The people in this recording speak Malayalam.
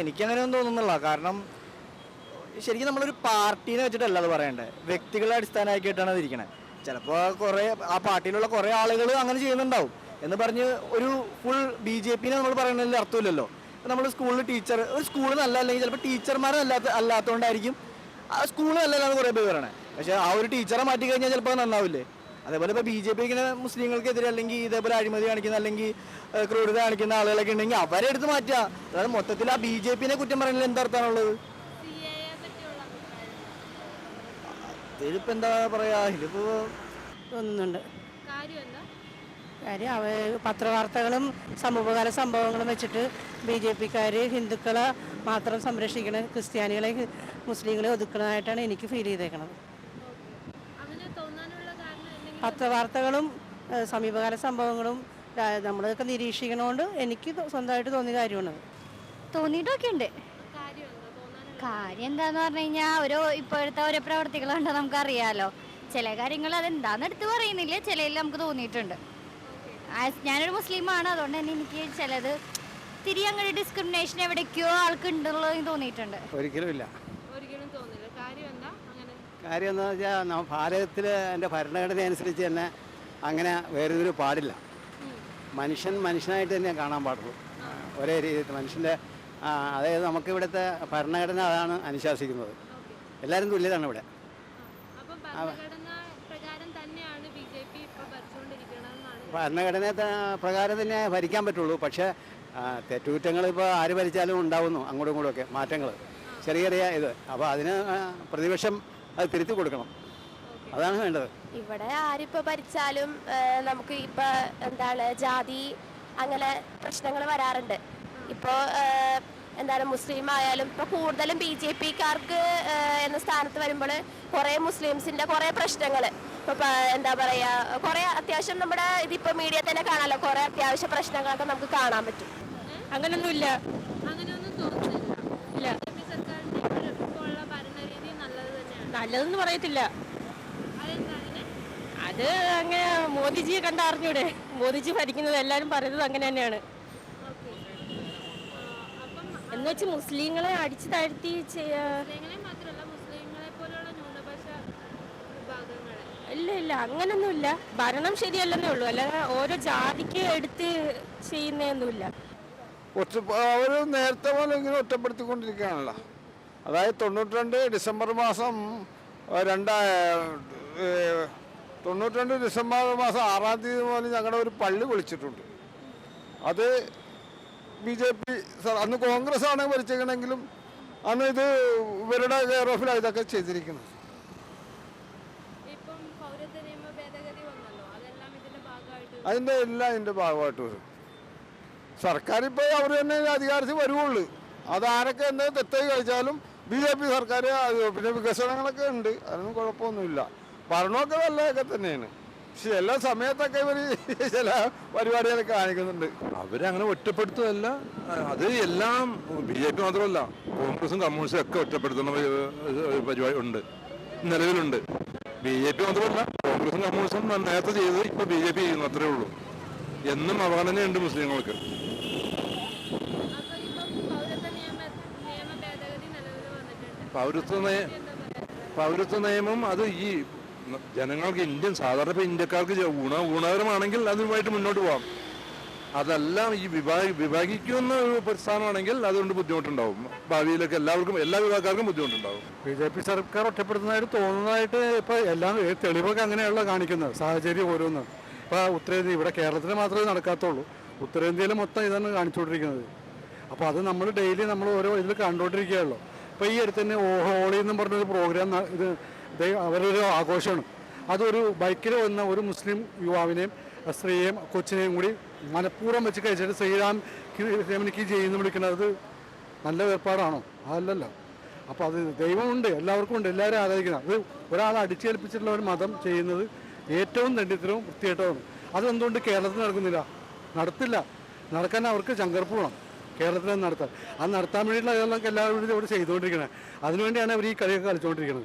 എനിക്കങ്ങനെ ഒന്നും തോന്നുന്നില്ല. കാരണം ശരിക്കും നമ്മളൊരു പാർട്ടീനെ വെച്ചിട്ടല്ല അത് പറയണ്ടേ. വ്യക്തികളെ അടിസ്ഥാനമാക്കിയിട്ടാണ് അത് ഇരിക്കണേ. ചിലപ്പോൾ കുറേ ആ പാർട്ടിയിലുള്ള കുറേ ആളുകൾ അങ്ങനെ ചെയ്യുന്നുണ്ടാവും. എന്ന് പറഞ്ഞ് ഒരു ഫുൾ ബി ജെ പിനെ നമ്മൾ പറയുന്നതിൽ അർത്ഥമില്ലല്ലോ. നമ്മൾ സ്കൂളിൽ ടീച്ചർ ഒരു സ്കൂൾ നല്ല അല്ലെങ്കിൽ ചിലപ്പോൾ ടീച്ചർമാരെ അല്ലാത്ത അല്ലാത്തതുകൊണ്ടായിരിക്കും ആ സ്കൂൾ നല്ലതാണ് കുറേ പേര് പറയണേ. പക്ഷേ ആ ഒരു ടീച്ചറെ മാറ്റി കഴിഞ്ഞാൽ ചിലപ്പോൾ നന്നാവില്ലേ? അതേപോലെ ഇപ്പോൾ ബി ജെ പി ഇങ്ങനെ മുസ്ലിങ്ങൾക്കെതിരെ അല്ലെങ്കിൽ ഇതേപോലെ അഴിമതി കാണിക്കുന്ന അല്ലെങ്കിൽ ക്രൂരത കാണിക്കുന്ന ആളുകളൊക്കെ ഉണ്ടെങ്കിൽ അവരെ എടുത്ത് മാറ്റുക. അതായത് മൊത്തത്തിൽ ആ ബി ജെ പിനെ കുറ്റം പറയുന്നതിൽ എന്തർത്ഥമാണുള്ളത് അതിലിപ്പോ എന്താ പറയാ? ഇതിപ്പോൾ തോന്നുന്നുണ്ട് കാര്യമല്ല കാര്യം അവ പത്രവാർത്തകളും സമൂഹകാല സംഭവങ്ങളും വെച്ചിട്ട് ബി ജെ പിക്കാർ ഹിന്ദുക്കളെ മാത്രം സംരക്ഷിക്കണ ക്രിസ്ത്യാനികളെ മുസ്ലിങ്ങളെ ഒതുക്കണതായിട്ടാണ് എനിക്ക് ഫീൽ ചെയ്തേക്കണത് അങ്ങനെ തോന്നാനുള്ള കാരണം എന്തെങ്കിലും പത്രവാർത്തകളും സമീപകാല സംഭവങ്ങളും നമ്മളൊക്കെ നിരീക്ഷിക്കണോണ്ട് എനിക്ക് സ്വന്തമായിട്ട് തോന്നിയ കാര്യമാണ് തോന്നിയിട്ടൊക്കെ ഉണ്ട് കാര്യം എന്താ കാര്യം എന്താന്ന് പറഞ്ഞു കഴിഞ്ഞാൽ ഓരോ ഇപ്പോഴത്തെ ഓരോ പ്രവർത്തികളുണ്ട് നമുക്കറിയാലോ. ചില കാര്യങ്ങൾ അതെന്താന്ന് എടുത്ത് പറയുന്നില്ല ചിലയിൽ നമുക്ക് തോന്നിയിട്ടുണ്ട്. ഞാനൊരു മുസ്ലിമാണ് അതുകൊണ്ട് തന്നെ എനിക്ക് ചിലത് തിരി അങ്ങനെ ഡിസ്ക്രിമിനേഷൻ എവിടേക്കോ ആൾക്കുണ്ടല്ലോ എന്ന് തോന്നിയിട്ടുണ്ട്. ഒരിക്കലും ഇല്ല ഒരിക്കലും തോന്നില്ല കാര്യം എന്താ അങ്ങനെ കാര്യം എന്താ വെച്ചാൽ ഭാരതത്തിൽ എന്റെ ഭരണഘടന അനുസരിച്ച് തന്നെ അങ്ങനെ വേറൊരു പാടില്ല. മനുഷ്യൻ മനുഷ്യനായിട്ട് തന്നെ കാണാൻ പാടുള്ളൂ. ഒരേ രീതിയിൽ മനുഷ്യന്റെ അതായത് നമുക്ക് ഇവിടുത്തെ ഭരണഘടന അതാണ് അനുശാസിക്കുന്നത്. എല്ലാവരും തുല്യരാണ് ഇവിടെ. ഭരണഘടന പ്രകാരം തന്നെ ഭരിക്കാൻ പറ്റുള്ളൂ. പക്ഷേ തെറ്റുകുറ്റങ്ങൾ ഇപ്പോൾ ആര് ഭരിച്ചാലും ഉണ്ടാവുന്നു അങ്ങോട്ടും ഇങ്ങോട്ടും ഒക്കെ മാറ്റങ്ങൾ. ചെറിയ ചെറിയ ഇത്. അപ്പോൾ അതിന് പ്രതിപക്ഷം അത് തിരുത്തി കൊടുക്കണം. അതാണ് വേണ്ടത്. ഇവിടെ ആരിപ്പോ ഭരിച്ചാലും നമുക്ക് ഇപ്പൊ എന്താണ് ജാതി അങ്ങനെ പ്രശ്നങ്ങൾ വരാറുണ്ട്. ഇപ്പോ എന്താണ് മുസ്ലിം ആയാലും ഇപ്പൊ കൂടുതലും ബി ജെ പിക്കാർക്ക് എന്ന സ്ഥാനത്ത് വരുമ്പോൾ കുറെ മുസ്ലിംസിന്റെ കുറെ പ്രശ്നങ്ങൾ ഇപ്പൊ എന്താ പറയാ കുറെ അത്യാവശ്യം നമ്മുടെ ഇതിപ്പോ മീഡിയ തന്നെ കാണാലോ കുറെ അത്യാവശ്യ പ്രശ്നങ്ങളൊക്കെ നമുക്ക് കാണാൻ പറ്റും. അങ്ങനൊന്നുമില്ല അങ്ങനെയൊന്നും തോന്നുന്നില്ല ഇല്ല. ബി ജെ പി സർക്കാരിന്റെ ഇപ്പോൾ ഇപ്പോൾ ഉള്ള ഭരണരീതി നല്ലത് തന്നെയാണ് നല്ലതെന്ന് പറയത്തില്ല. അത് അങ്ങനെ മോദിജിയെ കണ്ട കണ്ടറിഞ്ഞൂടെ മോദിജി ഭരിക്കുന്നത് എല്ലാരും പറയുന്നത് അങ്ങനെ തന്നെയാണ്. അപ്പം എന്ന് വെച്ച് മുസ്ലിങ്ങളെ അടിച്ചു താഴ്ത്തി ചെയ്യാ മുസ്ലിങ്ങളെ മാത്രമല്ല മുസ്ലിങ്ങളെ പോലുള്ള ന്യൂനപക്ഷ വിഭാഗങ്ങളെ. ഇല്ല ഇല്ല അങ്ങനൊന്നുമില്ല. ഭരണം ശരിയല്ലെന്നേ ഉള്ളൂ. അല്ലാതെ ഓരോ ജാതിക്ക് എടുത്ത് ചെയ്യുന്നതൊന്നുമില്ല. ഒറ്റ അവർ നേരത്തെ പോലെ ഇങ്ങനെ ഒറ്റപ്പെടുത്തിക്കൊണ്ടിരിക്കുകയാണല്ലോ. അതായത് തൊണ്ണൂറ്റി രണ്ട് ഡിസംബർ മാസം രണ്ടാ ഏഹ്, തൊണ്ണൂറ്റി രണ്ട് ഡിസംബർ മാസം ആറാം തീയതി മുതൽ ഞങ്ങളുടെ ഒരു പള്ളി വിളിച്ചിട്ടുണ്ട്. അത് ബി ജെ പി അന്ന് കോൺഗ്രസ് ആണ് ഭരിച്ചിരിക്കണമെങ്കിലും അന്ന് ഇത് ഇവരുടെ കെയർ ഓഫിലാണ് ഇതൊക്കെ ചെയ്തിരിക്കുന്നത്. അതിന്റെ എല്ലാം അതിന്റെ ഭാഗമായിട്ട് വരും. സർക്കാർ ഇപ്പോൾ അവർ തന്നെ അധികാരത്തിൽ വരുവുള്ളൂ. അതാരൊക്കെ എന്താ തെറ്റായി കഴിച്ചാലും ബി ജെ പി സർക്കാർ പിന്നെ വികസനങ്ങളൊക്കെ ഉണ്ട്. അതൊന്നും കുഴപ്പമൊന്നുമില്ല. ഭരണമൊക്കെ നല്ലതൊക്കെ തന്നെയാണ്. പക്ഷെ എല്ലാ സമയത്തൊക്കെ ഇവർ ചില പരിപാടികളൊക്കെ കാണിക്കുന്നുണ്ട്. അവരങ്ങനെ ഒറ്റപ്പെടുത്തുകയല്ല. അത് എല്ലാം ബി ജെ പി മാത്രമല്ല കോൺഗ്രസും കമ്മ്യൂണിസ്റ്റും ഒക്കെ ഒറ്റപ്പെടുത്തുന്ന പരിപാടി ഉണ്ട്. നിലവിലുണ്ട്. ബി ജെ പി മാത്രമല്ല കോൺഗ്രസും കമ്മ്യൂണിസ്റ്റും നേരത്തെ ചെയ്തത് ഇപ്പൊ ബി ജെ പി ചെയ്യുന്നു അത്രേ ഉള്ളൂ. എന്നും അവഗണനയുണ്ട് മുസ്ലിങ്ങൾക്ക് അപ്പൊ ഇപ്പം പൗരത്വ നിയമ നിയമ ഭേദഗതി നിലവിൽ വന്നിട്ടുണ്ട് പൗരത്വ നയ പൗരത്വ നിയമം അത് ഈ ജനങ്ങൾക്ക് ഇന്ത്യൻ സാധാരണ ഇപ്പോൾ ഇന്ത്യക്കാർക്ക് ഗുണ ഗുണകരമാണെങ്കിൽ അതുമായിട്ട് മുന്നോട്ട് പോകാം അതെല്ലാം ഈ വിഭാഗ വിഭാഗിക്കുന്ന ഒരു പ്രസ്ഥാനമാണെങ്കിൽ അതുകൊണ്ട് ബുദ്ധിമുട്ടുണ്ടാവും. ഭാവിയിലൊക്കെ എല്ലാവർക്കും എല്ലാ വിഭാഗക്കാർക്കും ബുദ്ധിമുട്ടുണ്ടാവും. ബി ജെ പി സർക്കാർ ഒറ്റപ്പെടുത്തുന്നതായിട്ട് തോന്നുന്നതായിട്ട് ഇപ്പോൾ എല്ലാം തെളിവൊക്കെ അങ്ങനെയുള്ള കാണിക്കുന്നത്. സാഹചര്യം ഓരോന്ന്. ഇപ്പോൾ ഉത്തരേന്ത്യ ഇവിടെ കേരളത്തിൽ മാത്രമേ നടക്കാത്തുള്ളൂ. ഉത്തരേന്ത്യയിൽ മൊത്തം ഇതാണ് കാണിച്ചുകൊണ്ടിരിക്കുന്നത്. അപ്പോൾ അത് നമ്മൾ ഡെയിലി നമ്മൾ ഓരോ ഇതിൽ കണ്ടുകൊണ്ടിരിക്കുകയുള്ളൂ ഇപ്പോൾ ഈ അടുത്ത് തന്നെ ഹോളി എന്നും പറഞ്ഞൊരു പ്രോഗ്രാം ഇത് അവരൊരു ആഘോഷമാണ്. അതൊരു ബൈക്കിൽ വന്ന ഒരു മുസ്ലിം യുവാവിനെയും സ്ത്രീയെയും കൊച്ചിനെയും കൂടി മനഃപൂർവം വെച്ച് കഴിച്ചിട്ട് ശ്രീരാം രമണിക്ക് ചെയ്യുന്ന വിളിക്കുന്നത് നല്ല ഏർപ്പാടാണോ? അതല്ലല്ലോ. അപ്പോൾ അത് ദൈവമുണ്ട് എല്ലാവർക്കും ഉണ്ട് എല്ലാവരും ആരാധിക്കണം അത് ഒരാൾ അടിച്ചേൽപ്പിച്ചിട്ടുള്ള ഒരു മതം ചെയ്യുന്നത് ഏറ്റവും ദണ്ഡിത്തരവും വൃത്തികെട്ടതുമാണ്. അതെന്തുകൊണ്ട് കേരളത്തിൽ നടക്കുന്നില്ല? നടത്തില്ല. നടക്കാൻ അവർക്ക് ചങ്കർപ്പ് വേണം കേരളത്തിൽ നടത്താൻ അത് നടത്താൻ വേണ്ടിയിട്ടുള്ള ഇതെല്ലാം എല്ലാവരും ഇവിടെ ചെയ്തുകൊണ്ടിരിക്കുന്നത് അതിനുവേണ്ടിയാണ് അവർ ഈ കളിയൊക്കെ കളിച്ചുകൊണ്ടിരിക്കുന്നത്